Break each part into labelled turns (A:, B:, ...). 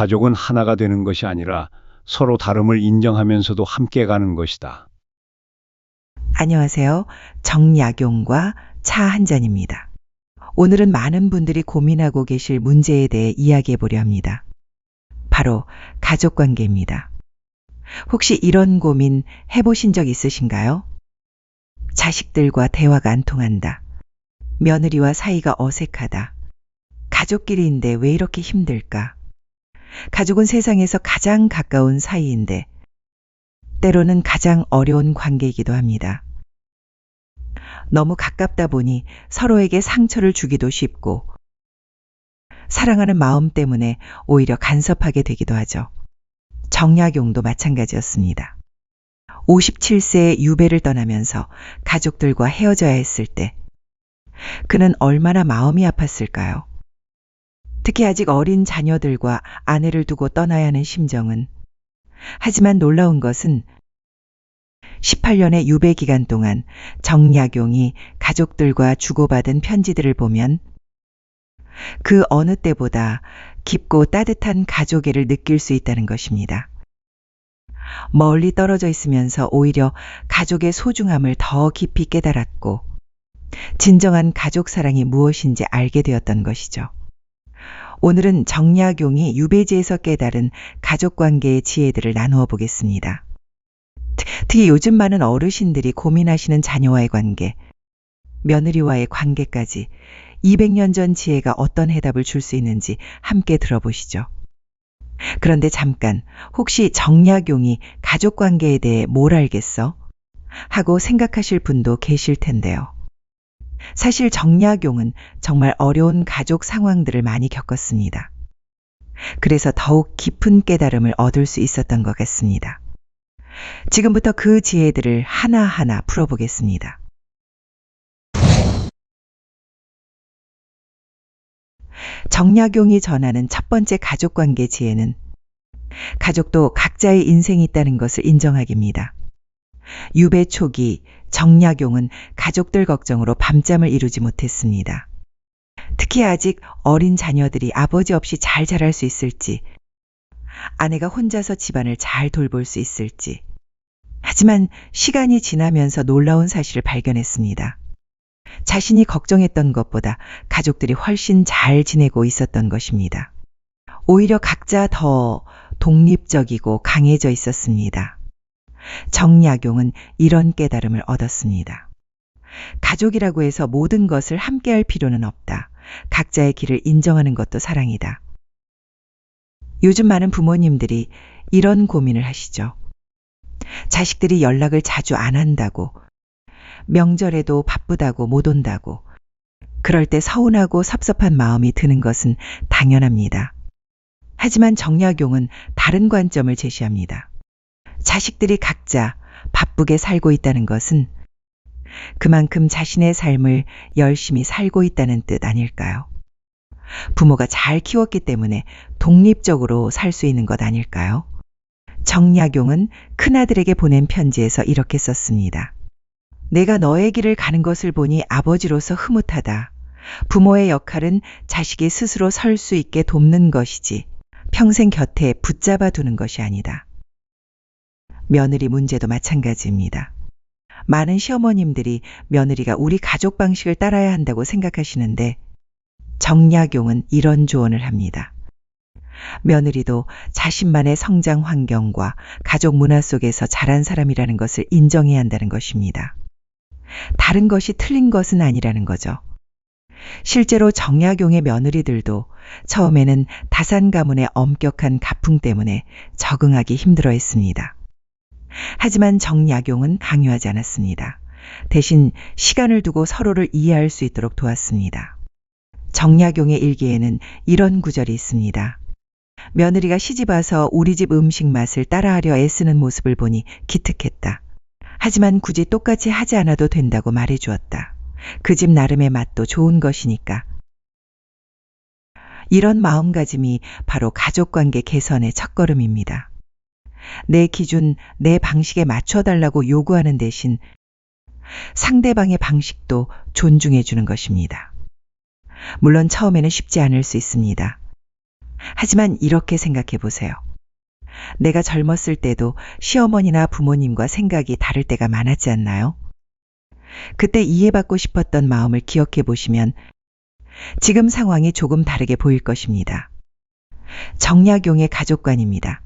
A: 가족은 하나가 되는 것이 아니라 서로 다름을 인정하면서도 함께 가는 것이다.
B: 안녕하세요. 정약용과 차 한 잔입니다. 오늘은 많은 분들이 고민하고 계실 문제에 대해 이야기해 보려 합니다. 바로 가족 관계입니다. 혹시 이런 고민 해보신 적 있으신가요? 자식들과 대화가 안 통한다. 며느리와 사이가 어색하다. 가족끼리인데 왜 이렇게 힘들까? 가족은 세상에서 가장 가까운 사이인데 때로는 가장 어려운 관계이기도 합니다. 너무 가깝다 보니 서로에게 상처를 주기도 쉽고 사랑하는 마음 때문에 오히려 간섭하게 되기도 하죠. 정약용도 마찬가지였습니다. 57세에 유배를 떠나면서 가족들과 헤어져야 했을 때 그는 얼마나 마음이 아팠을까요? 특히 아직 어린 자녀들과 아내를 두고 떠나야 하는 심정은 하지만 놀라운 것은 18년의 유배 기간 동안 정약용이 가족들과 주고받은 편지들을 보면 그 어느 때보다 깊고 따뜻한 가족애를 느낄 수 있다는 것입니다. 멀리 떨어져 있으면서 오히려 가족의 소중함을 더 깊이 깨달았고 진정한 가족 사랑이 무엇인지 알게 되었던 것이죠. 오늘은 정약용이 유배지에서 깨달은 가족 관계의 지혜들을 나누어 보겠습니다. 특히 요즘 많은 어르신들이 고민하시는 자녀와의 관계, 며느리와의 관계까지 200년 전 지혜가 어떤 해답을 줄 수 있는지 함께 들어보시죠. 그런데 잠깐, 혹시 정약용이 가족 관계에 대해 뭘 알겠어? 하고 생각하실 분도 계실 텐데요. 사실 정약용은 정말 어려운 가족 상황들을 많이 겪었습니다. 그래서 더욱 깊은 깨달음을 얻을 수 있었던 것 같습니다. 지금부터 그 지혜들을 하나하나 풀어보겠습니다. 정약용이 전하는 첫 번째 가족 관계 지혜는 가족도 각자의 인생이 있다는 것을 인정하기입니다. 유배 초기 정약용은 가족들 걱정으로 밤잠을 이루지 못했습니다. 특히 아직 어린 자녀들이 아버지 없이 잘 자랄 수 있을지, 아내가 혼자서 집안을 잘 돌볼 수 있을지. 하지만 시간이 지나면서 놀라운 사실을 발견했습니다. 자신이 걱정했던 것보다 가족들이 훨씬 잘 지내고 있었던 것입니다. 오히려 각자 더 독립적이고 강해져 있었습니다. 정약용은 이런 깨달음을 얻었습니다. 가족이라고 해서 모든 것을 함께 할 필요는 없다. 각자의 길을 인정하는 것도 사랑이다. 요즘 많은 부모님들이 이런 고민을 하시죠. 자식들이 연락을 자주 안 한다고, 명절에도 바쁘다고 못 온다고, 그럴 때 서운하고 섭섭한 마음이 드는 것은 당연합니다. 하지만 정약용은 다른 관점을 제시합니다. 자식들이 각자 바쁘게 살고 있다는 것은 그만큼 자신의 삶을 열심히 살고 있다는 뜻 아닐까요? 부모가 잘 키웠기 때문에 독립적으로 살 수 있는 것 아닐까요? 정약용은 큰아들에게 보낸 편지에서 이렇게 썼습니다. 내가 너의 길을 가는 것을 보니 아버지로서 흐뭇하다. 부모의 역할은 자식이 스스로 설 수 있게 돕는 것이지 평생 곁에 붙잡아 두는 것이 아니다. 며느리 문제도 마찬가지입니다. 많은 시어머님들이 며느리가 우리 가족 방식을 따라야 한다고 생각하시는데 정약용은 이런 조언을 합니다. 며느리도 자신만의 성장 환경과 가족 문화 속에서 자란 사람이라는 것을 인정해야 한다는 것입니다. 다른 것이 틀린 것은 아니라는 거죠. 실제로 정약용의 며느리들도 처음에는 다산 가문의 엄격한 가풍 때문에 적응하기 힘들어 했습니다. 하지만 정약용은 강요하지 않았습니다. 대신 시간을 두고 서로를 이해할 수 있도록 도왔습니다. 정약용의 일기에는 이런 구절이 있습니다. 며느리가 시집 와서 우리 집 음식 맛을 따라하려 애쓰는 모습을 보니 기특했다. 하지만 굳이 똑같이 하지 않아도 된다고 말해 주었다. 그 집 나름의 맛도 좋은 것이니까. 이런 마음가짐이 바로 가족관계 개선의 첫걸음입니다. 내 기준, 내 방식에 맞춰달라고 요구하는 대신 상대방의 방식도 존중해 주는 것입니다. 물론 처음에는 쉽지 않을 수 있습니다. 하지만 이렇게 생각해 보세요. 내가 젊었을 때도 시어머니나 부모님과 생각이 다를 때가 많았지 않나요? 그때 이해받고 싶었던 마음을 기억해 보시면 지금 상황이 조금 다르게 보일 것입니다. 정약용의 가족관입니다.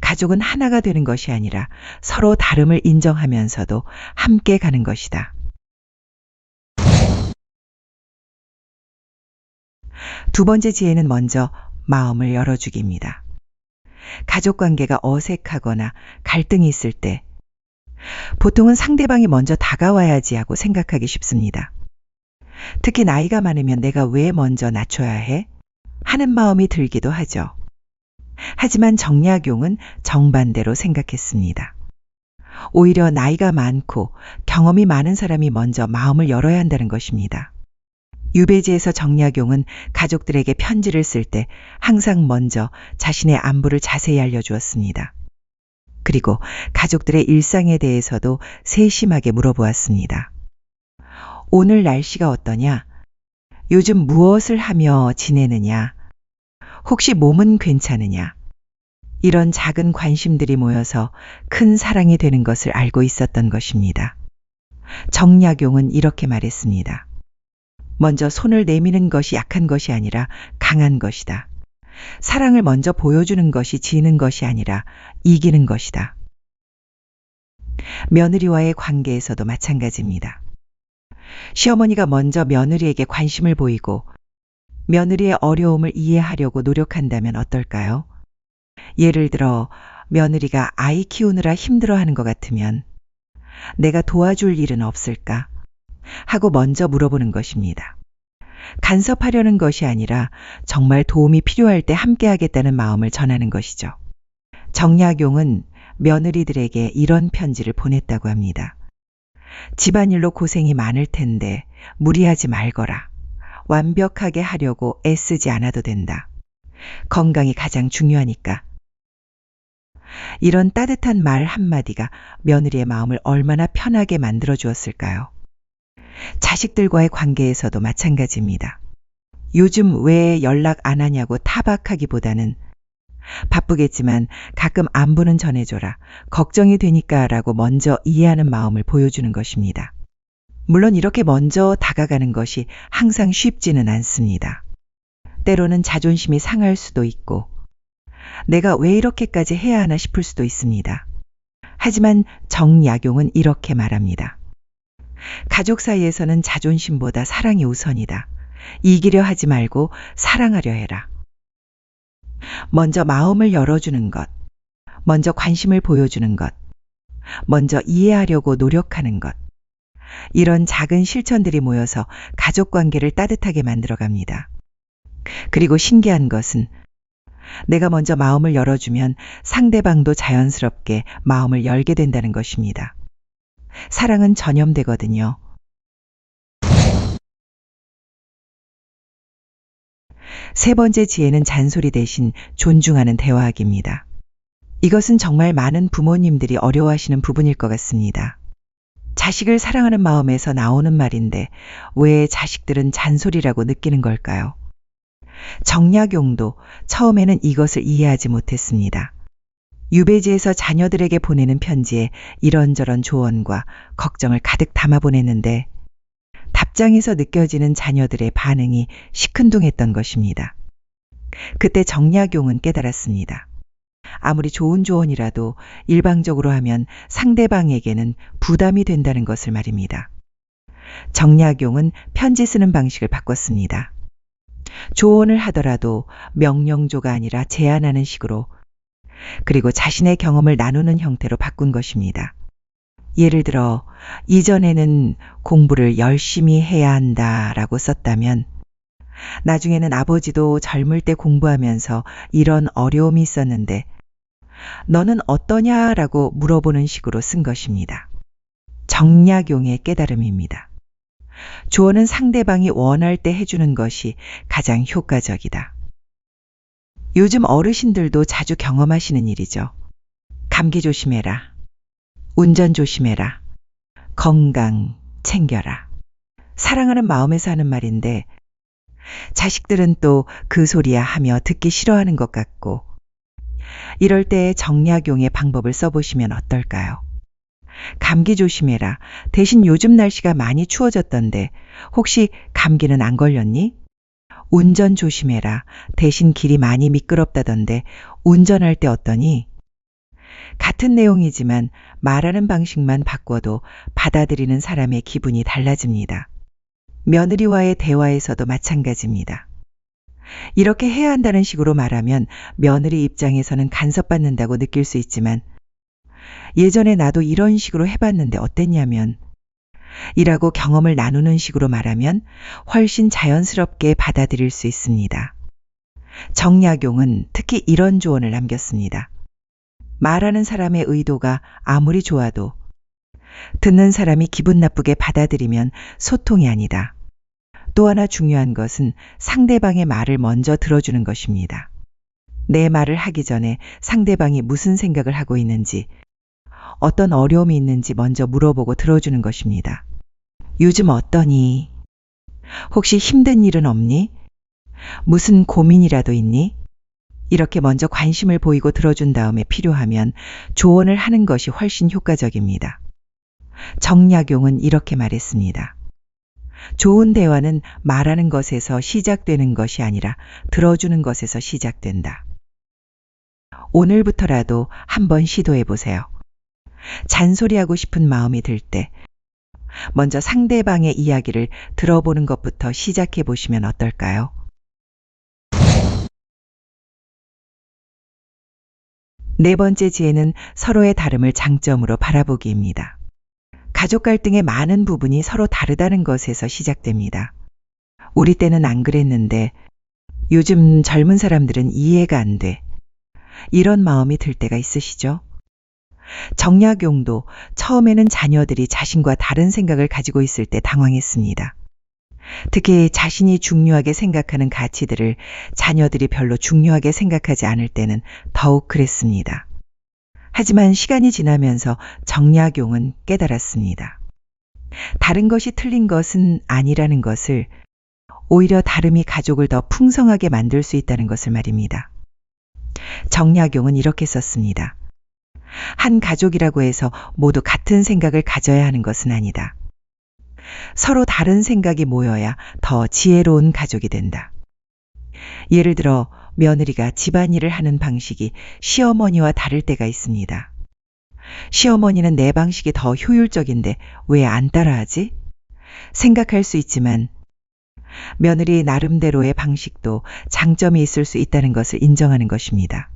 B: 가족은 하나가 되는 것이 아니라 서로 다름을 인정하면서도 함께 가는 것이다. 두 번째 지혜는 먼저 마음을 열어주기입니다. 가족 관계가 어색하거나 갈등이 있을 때 보통은 상대방이 먼저 다가와야지 하고 생각하기 쉽습니다. 특히 나이가 많으면 내가 왜 먼저 낮춰야 해? 하는 마음이 들기도 하죠. 하지만 정약용은 정반대로 생각했습니다. 오히려 나이가 많고 경험이 많은 사람이 먼저 마음을 열어야 한다는 것입니다. 유배지에서 정약용은 가족들에게 편지를 쓸 때 항상 먼저 자신의 안부를 자세히 알려주었습니다. 그리고 가족들의 일상에 대해서도 세심하게 물어보았습니다. 오늘 날씨가 어떠냐? 요즘 무엇을 하며 지내느냐? 혹시 몸은 괜찮으냐? 이런 작은 관심들이 모여서 큰 사랑이 되는 것을 알고 있었던 것입니다. 정약용은 이렇게 말했습니다. 먼저 손을 내미는 것이 약한 것이 아니라 강한 것이다. 사랑을 먼저 보여주는 것이 지는 것이 아니라 이기는 것이다. 며느리와의 관계에서도 마찬가지입니다. 시어머니가 먼저 며느리에게 관심을 보이고 며느리의 어려움을 이해하려고 노력한다면 어떨까요? 예를 들어 며느리가 아이 키우느라 힘들어하는 것 같으면 내가 도와줄 일은 없을까? 하고 먼저 물어보는 것입니다. 간섭하려는 것이 아니라 정말 도움이 필요할 때 함께 하겠다는 마음을 전하는 것이죠. 정약용은 며느리들에게 이런 편지를 보냈다고 합니다. 집안일로 고생이 많을 텐데 무리하지 말거라. 완벽하게 하려고 애쓰지 않아도 된다. 건강이 가장 중요하니까. 이런 따뜻한 말 한마디가 며느리의 마음을 얼마나 편하게 만들어 주었을까요? 자식들과의 관계에서도 마찬가지입니다. 요즘 왜 연락 안 하냐고 타박하기보다는 바쁘겠지만 가끔 안부는 전해줘라. 걱정이 되니까 라고 먼저 이해하는 마음을 보여주는 것입니다. 물론 이렇게 먼저 다가가는 것이 항상 쉽지는 않습니다. 때로는 자존심이 상할 수도 있고, 내가 왜 이렇게까지 해야 하나 싶을 수도 있습니다. 하지만 정약용은 이렇게 말합니다. 가족 사이에서는 자존심보다 사랑이 우선이다. 이기려 하지 말고 사랑하려 해라. 먼저 마음을 열어주는 것, 먼저 관심을 보여주는 것, 먼저 이해하려고 노력하는 것. 이런 작은 실천들이 모여서 가족 관계를 따뜻하게 만들어 갑니다. 그리고 신기한 것은 내가 먼저 마음을 열어주면 상대방도 자연스럽게 마음을 열게 된다는 것입니다. 사랑은 전염되거든요. 세 번째 지혜는 잔소리 대신 존중하는 대화하기입니다. 이것은 정말 많은 부모님들이 어려워하시는 부분일 것 같습니다. 자식을 사랑하는 마음에서 나오는 말인데 왜 자식들은 잔소리라고 느끼는 걸까요? 정약용도 처음에는 이것을 이해하지 못했습니다. 유배지에서 자녀들에게 보내는 편지에 이런저런 조언과 걱정을 가득 담아 보냈는데 답장에서 느껴지는 자녀들의 반응이 시큰둥했던 것입니다. 그때 정약용은 깨달았습니다. 아무리 좋은 조언이라도 일방적으로 하면 상대방에게는 부담이 된다는 것을 말입니다. 정약용은 편지 쓰는 방식을 바꿨습니다. 조언을 하더라도 명령조가 아니라 제안하는 식으로 그리고 자신의 경험을 나누는 형태로 바꾼 것입니다. 예를 들어, 이전에는 공부를 열심히 해야 한다 라고 썼다면, 나중에는 아버지도 젊을 때 공부하면서 이런 어려움이 있었는데, 너는 어떠냐라고 물어보는 식으로 쓴 것입니다. 정약용의 깨달음입니다. 조언은 상대방이 원할 때 해주는 것이 가장 효과적이다. 요즘 어르신들도 자주 경험하시는 일이죠. 감기 조심해라. 운전 조심해라. 건강 챙겨라. 사랑하는 마음에서 하는 말인데 자식들은 또 그 소리야 하며 듣기 싫어하는 것 같고, 이럴 때 정약용의 방법을 써보시면 어떨까요? 감기 조심해라. 대신 요즘 날씨가 많이 추워졌던데, 혹시 감기는 안 걸렸니? 운전 조심해라. 대신 길이 많이 미끄럽다던데, 운전할 때 어떠니? 같은 내용이지만 말하는 방식만 바꿔도 받아들이는 사람의 기분이 달라집니다. 며느리와의 대화에서도 마찬가지입니다. 이렇게 해야 한다는 식으로 말하면 며느리 입장에서는 간섭받는다고 느낄 수 있지만 예전에 나도 이런 식으로 해봤는데 어땠냐면 이라고 경험을 나누는 식으로 말하면 훨씬 자연스럽게 받아들일 수 있습니다. 정약용은 특히 이런 조언을 남겼습니다. 말하는 사람의 의도가 아무리 좋아도 듣는 사람이 기분 나쁘게 받아들이면 소통이 아니다. 또 하나 중요한 것은 상대방의 말을 먼저 들어주는 것입니다. 내 말을 하기 전에 상대방이 무슨 생각을 하고 있는지, 어떤 어려움이 있는지 먼저 물어보고 들어주는 것입니다. 요즘 어떠니? 혹시 힘든 일은 없니? 무슨 고민이라도 있니? 이렇게 먼저 관심을 보이고 들어준 다음에 필요하면 조언을 하는 것이 훨씬 효과적입니다. 정약용은 이렇게 말했습니다. 좋은 대화는 말하는 것에서 시작되는 것이 아니라 들어주는 것에서 시작된다. 오늘부터라도 한번 시도해 보세요. 잔소리하고 싶은 마음이 들 때, 먼저 상대방의 이야기를 들어보는 것부터 시작해 보시면 어떨까요? 네 번째 지혜는 서로의 다름을 장점으로 바라보기입니다. 가족 갈등의 많은 부분이 서로 다르다는 것에서 시작됩니다. 우리 때는 안 그랬는데 요즘 젊은 사람들은 이해가 안 돼. 이런 마음이 들 때가 있으시죠? 정약용도 처음에는 자녀들이 자신과 다른 생각을 가지고 있을 때 당황했습니다. 특히 자신이 중요하게 생각하는 가치들을 자녀들이 별로 중요하게 생각하지 않을 때는 더욱 그랬습니다. 하지만 시간이 지나면서 정약용은 깨달았습니다. 다른 것이 틀린 것은 아니라는 것을 오히려 다름이 가족을 더 풍성하게 만들 수 있다는 것을 말입니다. 정약용은 이렇게 썼습니다. 한 가족이라고 해서 모두 같은 생각을 가져야 하는 것은 아니다. 서로 다른 생각이 모여야 더 지혜로운 가족이 된다. 예를 들어 며느리가 집안일을 하는 방식이 시어머니와 다를 때가 있습니다. 시어머니는 내 방식이 더 효율적인데 왜 안 따라하지? 생각할 수 있지만 며느리 나름대로의 방식도 장점이 있을 수 있다는 것을 인정하는 것입니다.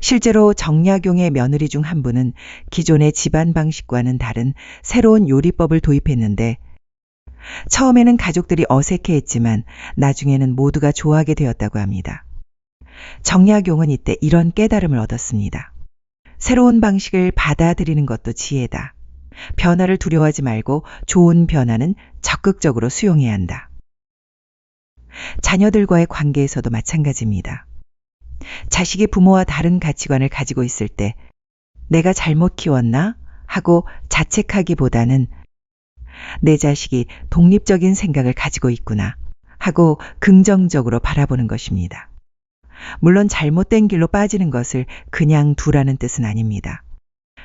B: 실제로 정약용의 며느리 중 한 분은 기존의 집안 방식과는 다른 새로운 요리법을 도입했는데 처음에는 가족들이 어색해 했지만 나중에는 모두가 좋아하게 되었다고 합니다. 정약용은 이때 이런 깨달음을 얻었습니다. 새로운 방식을 받아들이는 것도 지혜다. 변화를 두려워하지 말고 좋은 변화는 적극적으로 수용해야 한다. 자녀들과의 관계에서도 마찬가지입니다. 자식이 부모와 다른 가치관을 가지고 있을 때 내가 잘못 키웠나 하고 자책하기보다는 내 자식이 독립적인 생각을 가지고 있구나 하고 긍정적으로 바라보는 것입니다. 물론 잘못된 길로 빠지는 것을 그냥 두라는 뜻은 아닙니다.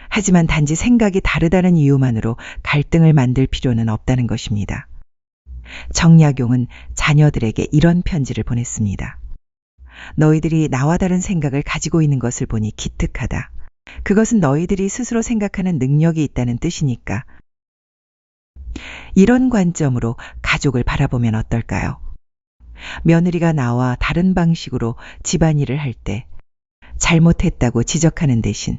B: 하지만 단지 생각이 다르다는 이유만으로 갈등을 만들 필요는 없다는 것입니다. 정약용은 자녀들에게 이런 편지를 보냈습니다. 너희들이 나와 다른 생각을 가지고 있는 것을 보니 기특하다. 그것은 너희들이 스스로 생각하는 능력이 있다는 뜻이니까. 이런 관점으로 가족을 바라보면 어떨까요? 며느리가 나와 다른 방식으로 집안일을 할 때 잘못했다고 지적하는 대신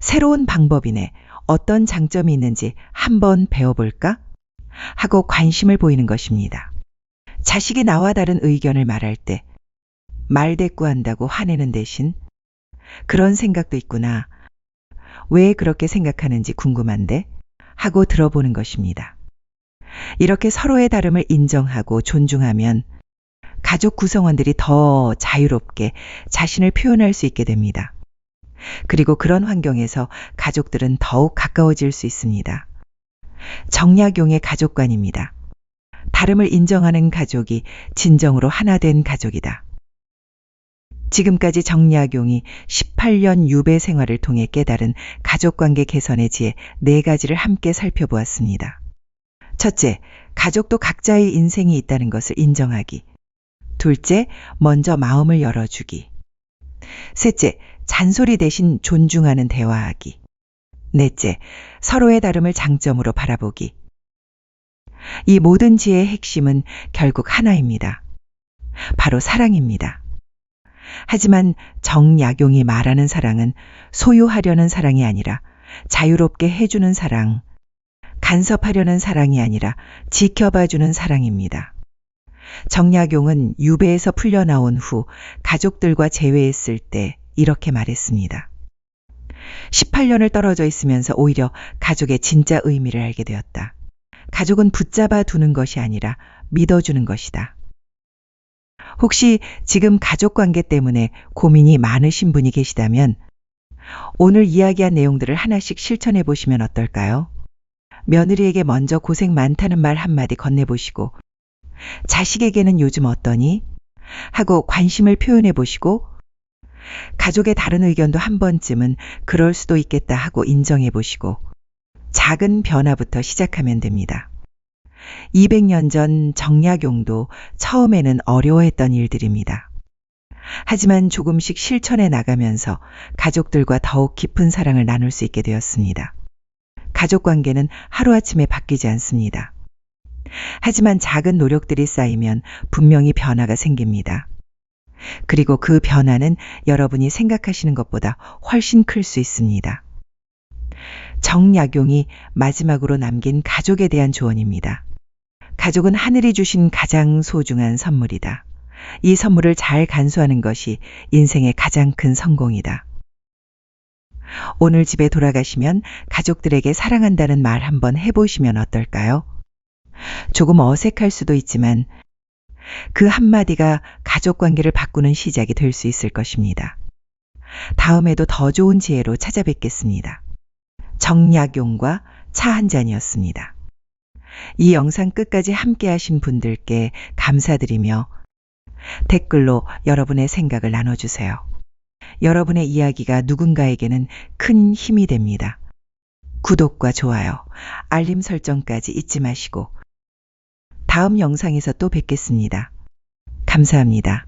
B: 새로운 방법이네 어떤 장점이 있는지 한번 배워볼까? 하고 관심을 보이는 것입니다. 자식이 나와 다른 의견을 말할 때 말대꾸한다고 화내는 대신 그런 생각도 있구나. 왜 그렇게 생각하는지 궁금한데 하고 들어보는 것입니다. 이렇게 서로의 다름을 인정하고 존중하면 가족 구성원들이 더 자유롭게 자신을 표현할 수 있게 됩니다. 그리고 그런 환경에서 가족들은 더욱 가까워질 수 있습니다. 정약용의 가족관입니다. 다름을 인정하는 가족이 진정으로 하나 된 가족이다. 지금까지 정약용이 18년 유배 생활을 통해 깨달은 가족관계 개선의 지혜 네 가지를 함께 살펴보았습니다. 첫째, 가족도 각자의 인생이 있다는 것을 인정하기. 둘째, 먼저 마음을 열어주기. 셋째, 잔소리 대신 존중하는 대화하기. 넷째, 서로의 다름을 장점으로 바라보기. 이 모든 지혜의 핵심은 결국 하나입니다. 바로 사랑입니다. 하지만 정약용이 말하는 사랑은 소유하려는 사랑이 아니라 자유롭게 해주는 사랑, 간섭하려는 사랑이 아니라 지켜봐주는 사랑입니다. 정약용은 유배에서 풀려나온 후 가족들과 재회했을 때 이렇게 말했습니다. 18년을 떨어져 있으면서 오히려 가족의 진짜 의미를 알게 되었다. 가족은 붙잡아 두는 것이 아니라 믿어주는 것이다. 혹시 지금 가족 관계 때문에 고민이 많으신 분이 계시다면 오늘 이야기한 내용들을 하나씩 실천해 보시면 어떨까요? 며느리에게 먼저 고생 많다는 말 한마디 건네보시고 자식에게는 요즘 어떠니? 하고 관심을 표현해 보시고 가족의 다른 의견도 한 번쯤은 그럴 수도 있겠다 하고 인정해 보시고 작은 변화부터 시작하면 됩니다. 200년 전 정약용도 처음에는 어려워했던 일들입니다. 하지만 조금씩 실천해 나가면서 가족들과 더욱 깊은 사랑을 나눌 수 있게 되었습니다. 가족 관계는 하루아침에 바뀌지 않습니다. 하지만 작은 노력들이 쌓이면 분명히 변화가 생깁니다. 그리고 그 변화는 여러분이 생각하시는 것보다 훨씬 클 수 있습니다. 정약용이 마지막으로 남긴 가족에 대한 조언입니다. 가족은 하늘이 주신 가장 소중한 선물이다. 이 선물을 잘 간수하는 것이 인생의 가장 큰 성공이다. 오늘 집에 돌아가시면 가족들에게 사랑한다는 말 한번 해보시면 어떨까요? 조금 어색할 수도 있지만 그 한마디가 가족 관계를 바꾸는 시작이 될 수 있을 것입니다. 다음에도 더 좋은 지혜로 찾아뵙겠습니다. 정약용과 차 한 잔이었습니다. 이 영상 끝까지 함께 하신 분들께 감사드리며 댓글로 여러분의 생각을 나눠주세요. 여러분의 이야기가 누군가에게는 큰 힘이 됩니다. 구독과 좋아요, 알림 설정까지 잊지 마시고 다음 영상에서 또 뵙겠습니다. 감사합니다.